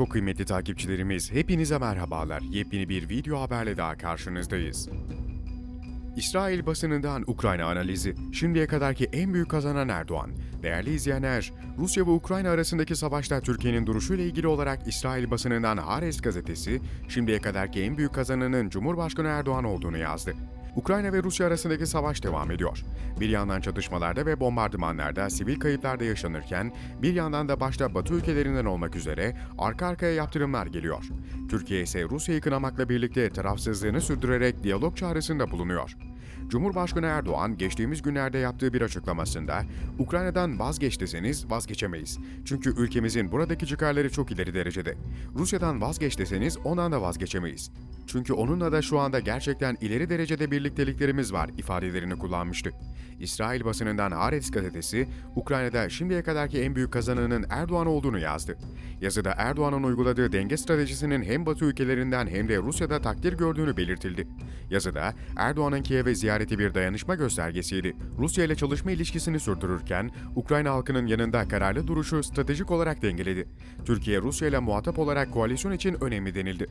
Çok kıymetli takipçilerimiz, hepinize merhabalar. Yepyeni bir video haberle daha karşınızdayız. İsrail basınından Ukrayna analizi. Şimdiye kadarki en büyük kazanan Erdoğan. Değerli izleyenler, Rusya ve Ukrayna arasındaki savaşta Türkiye'nin duruşuyla ilgili olarak İsrail basınından Haaretz gazetesi, şimdiye kadarki en büyük kazananın Cumhurbaşkanı Erdoğan olduğunu yazdı. Ukrayna ve Rusya arasındaki savaş devam ediyor. Bir yandan çatışmalarda ve bombardımanlarda sivil kayıplar da yaşanırken, bir yandan da başta Batı ülkelerinden olmak üzere arka arkaya yaptırımlar geliyor. Türkiye ise Rusya'yı kınamakla birlikte tarafsızlığını sürdürerek diyalog çağrısında bulunuyor. Cumhurbaşkanı Erdoğan geçtiğimiz günlerde yaptığı bir açıklamasında Ukrayna'dan vazgeç deseniz vazgeçemeyiz. Çünkü ülkemizin buradaki çıkarları çok ileri derecede. Rusya'dan vazgeç deseniz ondan da vazgeçemeyiz. Çünkü onunla da şu anda gerçekten ileri derecede birlikteliklerimiz var ifadelerini kullanmıştı. İsrail basınından Haaretz gazetesi, Ukrayna'da şimdiye kadarki en büyük kazananın Erdoğan olduğunu yazdı. Yazıda Erdoğan'ın uyguladığı denge stratejisinin hem Batı ülkelerinden hem de Rusya'da takdir gördüğünü belirtildi. Yazıda Erdoğan'ın Kiev'e ziyareti bir dayanışma göstergesiydi. Rusya ile çalışma ilişkisini sürdürürken Ukrayna halkının yanında kararlı duruşu stratejik olarak dengeledi. Türkiye Rusya ile muhatap olarak koalisyon için önemli denildi.